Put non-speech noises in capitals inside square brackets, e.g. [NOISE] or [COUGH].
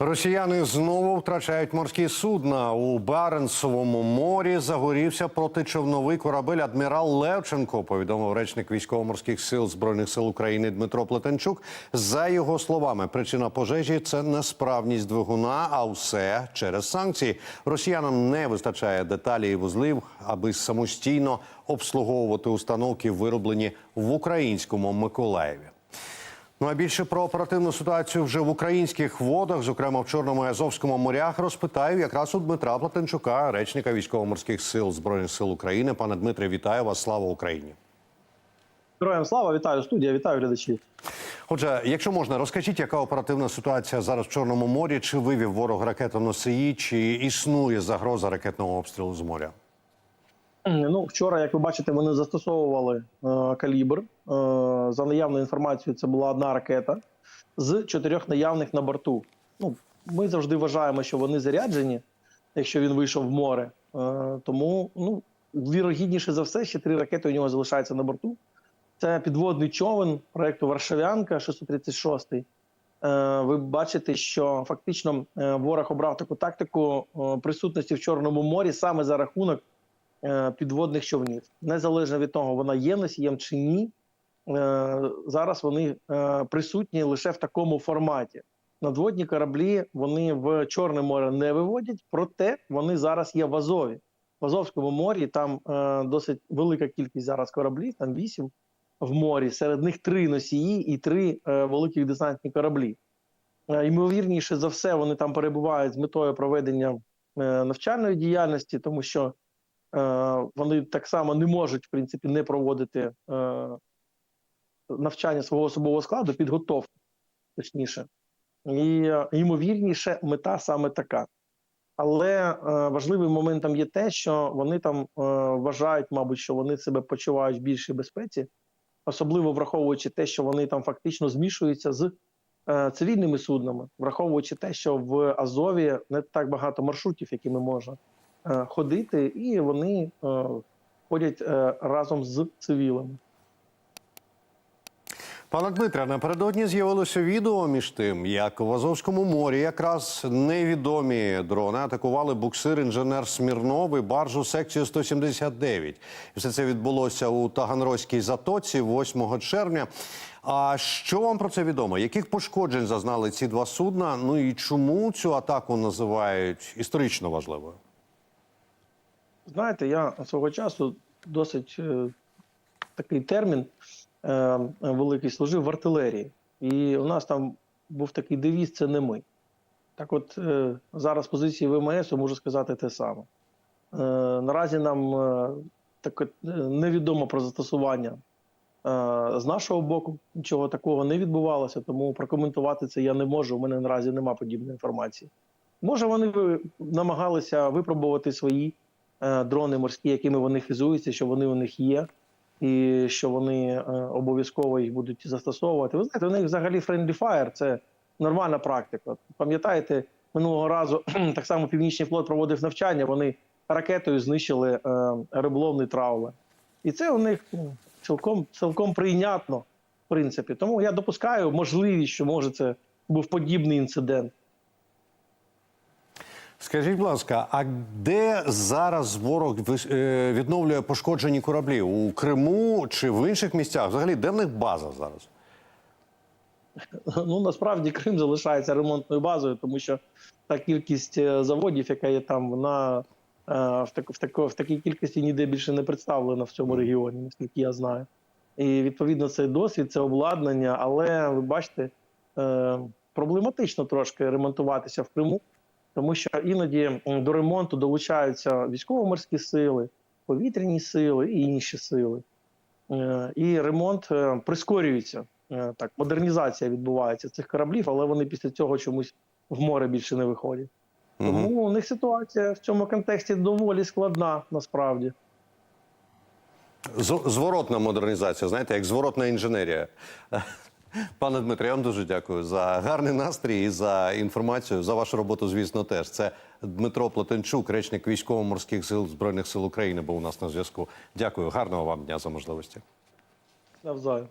Росіяни знову втрачають морські судна у Баренцевому морі. Загорівся протичовновий корабель адмірал Левченко. Повідомив речник військово-морських сил збройних сил України Дмитро Плетенчук. За його словами, причина пожежі це несправність двигуна, а все через санкції. Росіянам не вистачає деталі і вузлів, аби самостійно обслуговувати установки, вироблені в українському Миколаєві. Ну а більше про оперативну ситуацію вже в українських водах, зокрема в Чорному і Азовському морях, розпитаю якраз у Дмитра Платенчука, речника військово-морських сил збройних сил України. Пане Дмитре, вітаю вас! Слава Україні! Героям слава, вітаю студія, вітаю глядачів. Отже, якщо можна, розкажіть, яка оперативна ситуація зараз в Чорному морі? Чи вивів ворог ракетоносії, чи існує загроза ракетного обстрілу з моря? Ну, вчора, як ви бачите, вони застосовували е, калібр. Е, за наявною інформацією, це була одна ракета з чотирьох наявних на борту. Ну, ми завжди вважаємо, що вони заряджені, якщо він вийшов в море. Е, тому, ну, вірогідніше за все, ще три ракети у нього залишаються на борту. Це підводний човен проекту Варшавянка 636. Е, ви бачите, що фактично е, ворог обрав таку тактику е, присутності в Чорному морі саме за рахунок підводних човнів. Незалежно від того, вона є носієм чи ні. е, Зараз вони е, присутні лише в такому форматі. Надводні кораблі вони в Чорне море не виводять, проте вони зараз є в Азові. В Азовському морі там е, досить велика кількість зараз кораблів, там вісім в морі. Серед них три носії і три е, великих десантні кораблі. Е, Ймовірніше за все, вони там перебувають з метою проведення е, навчальної діяльності, тому що е, вони так само не можуть, в принципі, не проводити е, навчання свого особового складу, підготовку, точніше. І е, ймовірніше, мета саме така. Але е, важливим моментом є те, що вони там е, вважають, мабуть, що вони себе почувають в більшій безпеці, особливо враховуючи те, що вони там фактично змішуються з е, цивільними суднами, враховуючи те, що в Азові не так багато маршрутів, якими можна е, ходити, і вони е, ходять е, разом з цивілами. Пане Дмитре, напередодні з'явилося відео між тим, як в Азовському морі якраз невідомі дрони атакували буксир інженер Смірнов і баржу секцію 179. Все це відбулося у Таганрозькій затоці 8 червня. А що вам про це відомо? Яких пошкоджень зазнали ці два судна? Ну і чому цю атаку називають історично важливою? Знаєте, я свого часу досить е, такий термін е, великий служив в артилерії. І у нас там був такий девіз це не ми. Так от е, зараз позиції ВМС можу сказати те саме. Е, наразі нам е, так, от, е, невідомо про застосування е, з нашого боку. Нічого такого не відбувалося, тому прокоментувати це я не можу. У мене наразі немає подібної інформації. Може, вони намагалися випробувати свої е, дрони морські, якими вони хизуються, що вони у них є, і що вони е, обов'язково їх будуть застосовувати. Ви знаєте, у них взагалі friendly fire – це нормальна практика. Пам'ятаєте, минулого разу [CLEARS THROAT] так само Північний флот проводив навчання, вони ракетою знищили е, риболовний траулер. І це у них ну, цілком, цілком прийнятно, в принципі. Тому я допускаю можливість, що може це був подібний інцидент. Скажіть, будь ласка, а де зараз ворог е, відновлює пошкоджені кораблі? У Криму чи в інших місцях? Взагалі, де в них база зараз? Ну насправді Крим залишається ремонтною базою, тому що та кількість е, заводів, яка є там, вона е, в, так, в, тако, в такій кількості ніде більше не представлена в цьому регіоні, наскільки я знаю. І відповідно це досвід, це обладнання, але ви бачите, проблематично трошки ремонтуватися в Криму, тому що іноді до ремонту долучаються військово-морські сили, повітряні сили і інші сили. Е, І ремонт е, прискорюється. Е, Так, модернізація відбувається цих кораблів, але вони після цього чомусь в море більше не виходять. Тому у них ситуація в цьому контексті доволі складна насправді. Зворотна модернізація, знаєте, як зворотна інженерія. Пане Дмитре, я вам дуже дякую за гарний настрій і за інформацію. За вашу роботу, звісно, теж. Це Дмитро Платенчук, речник військово-морських сил Збройних сил України, був у нас на зв'язку. Дякую, гарного вам дня за можливості. Навзаєм.